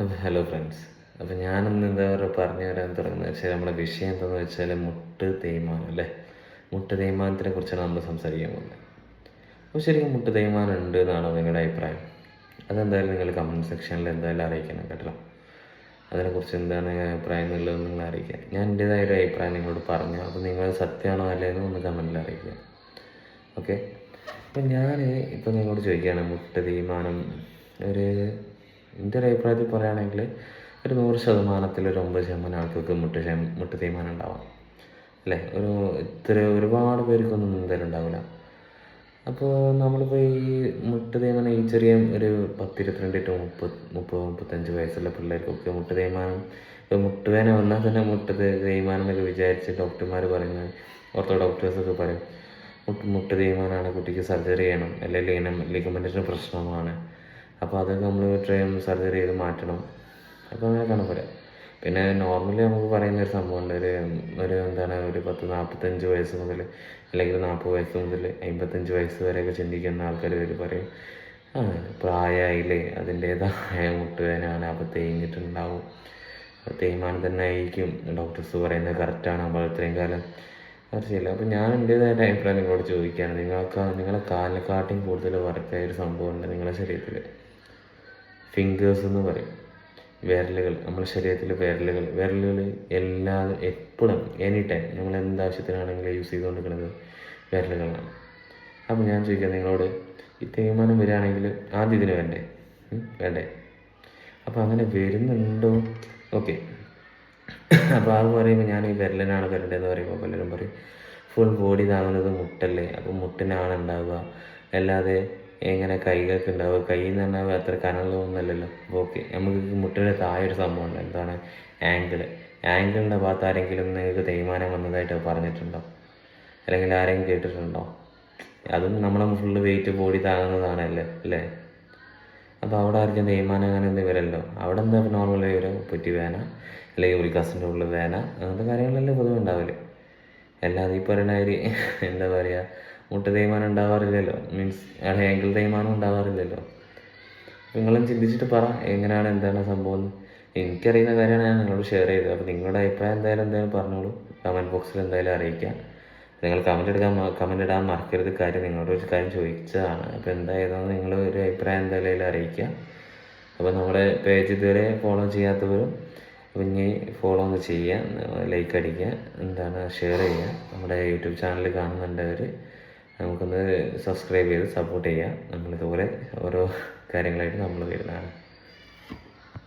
അപ്പോൾ hello friends. അപ്പോൾ ഞാനിന്ന് എന്താ പറയുക പറഞ്ഞു തരാൻ തുടങ്ങുന്നത് വെച്ചാൽ നമ്മുടെ വിഷയം എന്താണെന്ന് വെച്ചാൽ മുട്ട് തേയ്മാനം അല്ലേ? മുട്ട് തേയ്മാനത്തിനെ കുറിച്ചാണ് നമ്മൾ സംസാരിക്കാൻ പോകുന്നത്. അപ്പോൾ ശരിക്കും മുട്ട് തേയ്മാനം ഉണ്ട് എന്നാണ് നിങ്ങളുടെ അഭിപ്രായം? അതെന്തായാലും നിങ്ങൾ കമന്റ് സെക്ഷനിൽ എന്തായാലും അറിയിക്കണം കേട്ടോ. അതിനെക്കുറിച്ച് എന്താണ് അഭിപ്രായം എന്നുള്ളത് നിങ്ങൾ അറിയിക്കുക. ഞാൻ എന്റേതായ ഒരു അഭിപ്രായം നിങ്ങളോട് പറഞ്ഞു. അപ്പോൾ നിങ്ങൾ സത്യമാണോ അല്ലേന്ന് ഒന്ന് കമന്റിൽ അറിയിക്കുക. ഓക്കെ അപ്പം ഞാൻ ഇപ്പം നിങ്ങളോട് ചോദിക്കുകയാണ് മുട്ട് തീരുമാനം ഒരു എന്റെ ഒരു അഭിപ്രായത്തിൽ പറയുകയാണെങ്കിൽ ഒരു നൂറ് ശതമാനത്തിൽ ഒരു ഒമ്പത് ശതമാനം ആൾക്കാർക്ക് മുട്ട മുട്ട തീരുമാനം ഉണ്ടാവാം. അല്ലേ? ഒരു ഇത്ര ഒരുപാട് പേർക്കൊന്നും എന്തായാലും ഉണ്ടാവില്ല. അപ്പോൾ നമ്മളിപ്പോൾ ഈ മുട്ട തേയ്മാനം ഈ ചെറിയ ഒരു പത്തിരുപത്തിരണ്ട് ടു മുപ്പത് മുപ്പത് മുപ്പത്തഞ്ച് വയസ്സുള്ള പിള്ളേർക്കൊക്കെ മുട്ട തേയ്മാനം മുട്ടുവേന വന്നാൽ തന്നെ മുട്ട തേയ്മാനം എന്നൊക്കെ വിചാരിച്ച് ഡോക്ടർമാർ പറയുന്നത് ഓർത്തോ ഡോക്ടേഴ്സൊക്കെ പറയും മുട്ട് മുട്ട തേയ്മാനമാണ് കുട്ടിക്ക് സർജറി ചെയ്യണം അല്ലെങ്കിൽ ഇങ്ങനെ ലിഗമെന്റിന് പ്രശ്നമാണ്. അപ്പോൾ അതൊക്കെ നമ്മൾ ട്രെയിൻ സർജറി ചെയ്ത് മാറ്റണം. അപ്പോൾ അങ്ങനെയൊക്കെയാണ് പറയാം പിന്നെ നോർമലി നമുക്ക് പറയുന്ന ഒരു സംഭവമുണ്ട് ഒരു ഒരു എന്താണ് ഒരു പത്ത് നാൽപ്പത്തഞ്ച് വയസ്സ് മുതൽ അല്ലെങ്കിൽ നാൽപ്പത് വയസ്സ് മുതൽ അമ്പത്തഞ്ച് വയസ്സ് വരെയൊക്കെ ചിന്തിക്കുന്ന ആൾക്കാർ വരും പറയും. ആ പ്രായമായില്ലേ അതിന്റേതായ മുട്ടുവേനാണ് അപ്പോൾ തേഞ്ഞിട്ടുണ്ടാവും. അപ്പോൾ തേയ്മാനം തന്നെ ആയിരിക്കും. ഡോക്ടേഴ്സ് പറയുന്നത് കറക്റ്റാണ് അപ്പോൾ ഇത്രയും കാലം അറിയില്ല അപ്പോൾ ഞാൻ എന്റേതായിട്ട് അഭിപ്രായം നിങ്ങളോട് ചോദിക്കുകയാണ്. നിങ്ങൾക്ക് നിങ്ങളെ കാലിനെക്കാട്ടിയും കൂടുതൽ വർക്കായ ഒരു സംഭവമുണ്ട് നിങ്ങളുടെ ശരീരത്തിൽ ഫിംഗേഴ്സ് എന്ന് പറയും. വിരലുകൾ നമ്മുടെ ശരീരത്തിലെ വിരലുകൾ. വിരലുകൾ എല്ലാ എപ്പോഴും എനി ടൈം നമ്മൾ എന്താവശ്യത്തിനാണെങ്കിലും യൂസ് ചെയ്തുകൊണ്ടിരിക്കുന്നത് വിരലുകളാണ്. അപ്പോൾ ഞാൻ ചോദിക്കാം നിങ്ങളോട് ഈ തേയ്മാനം വരികയാണെങ്കിൽ ആദ്യം ഇതിന് വേണ്ടേ? വേണ്ടേ? അപ്പോൾ അങ്ങനെ വരുന്നുണ്ടോ? ഓക്കെ. അപ്പോൾ അത് പറയുമ്പോൾ ഞാൻ ഈ വിരലിനാണ് വരേണ്ടതെന്ന് പറയുമ്പോൾ പലരും പറയും ഫുൾ ബോഡി താങ്ങുന്നത് മുട്ടല്ലേ? അപ്പോൾ മുട്ടിനാണ് ഉണ്ടാവുക അല്ലാതെ എങ്ങനെ കൈകൾക്ക് ഉണ്ടാവുക? കൈ എന്ന് പറഞ്ഞാൽ അത്ര കനലൊന്നുമല്ലല്ലോ ഓക്കെ നമുക്ക് മുട്ടിന്റെ താഴെ ഒരു സംഭവമുണ്ട് എന്താണ്? ആംഗിൾ ആങ്കിളിന്റെ ഭാഗത്ത് ആരെങ്കിലും നിങ്ങൾക്ക് തേയ്മാനം വന്നതായിട്ട് പറഞ്ഞിട്ടുണ്ടോ? അല്ലെങ്കിൽ ആരെങ്കിലും കേട്ടിട്ടുണ്ടോ? അതും നമ്മളെ ഫുള്ള് വെയിറ്റ് ബോഡി താങ്ങുന്നതാണല്ലേ അല്ലേ? അപ്പോൾ അവിടെ ആർക്കും തേയ്മാനം അങ്ങനെ എന്തെങ്കിലും വരല്ലോ അവിടെ എന്താ നോർമൽ ഒരു പൊറ്റി വേന അല്ലെങ്കിൽ ഉൽക്കാസിന്റെ കസിന്റെ ഉള്ളിൽ വേന അങ്ങനത്തെ കാര്യങ്ങളല്ലേ പൊതുവെ ഉണ്ടാവില്ലേ അല്ലാതെ ഈ പറയുന്ന കാര്യം എന്താ പറയുക മുട്ട തേയ്മാനം ഉണ്ടാവാറില്ലല്ലോ. മീൻസ് അയാളെ ആംഗിൾ തേയ്മാനം ഉണ്ടാവാറില്ലല്ലോ. നിങ്ങളും ചിന്തിച്ചിട്ട് പറ എങ്ങനെയാണ് എന്താണ് സംഭവം എനിക്കറിയുന്ന കാര്യമാണ് ഞാൻ നിങ്ങളോട് ഷെയർ ചെയ്തത്. അപ്പോൾ നിങ്ങളുടെ അഭിപ്രായം എന്തായാലും എന്തായാലും പറഞ്ഞോളൂ. കമന്റ് ബോക്സിൽ എന്തായാലും അറിയിക്കാം. നിങ്ങൾ കമന്റ് എടുക്കാൻ കമന്റ് ഇടാൻ മറക്കരുത്. കാര്യം നിങ്ങളോട് ഒരു കാര്യം ചോദിച്ചതാണ്. അപ്പോൾ എന്തായതെന്ന് നിങ്ങൾ ഒരു അഭിപ്രായം എന്തായാലും അറിയിക്കാം. അറിയിക്കുക അപ്പോൾ നമ്മുടെ പേജ് ഇതുവരെ ഫോളോ ചെയ്യാത്തവരും ഇനി ഫോളോ ഒന്ന് ചെയ്യുക ലൈക്ക് അടിക്കുക. എന്താണ് ഷെയർ ചെയ്യുക. നമ്മുടെ യൂട്യൂബ് ചാനൽ കാണുന്നുണ്ടവർ നമുക്കൊന്ന് സബ്സ്ക്രൈബ് ചെയ്ത് സപ്പോർട്ട് ചെയ്യുക. നമ്മളിതുപോലെ ഓരോ കാര്യങ്ങളായിട്ട് നമ്മൾ വരുന്നതാണ്.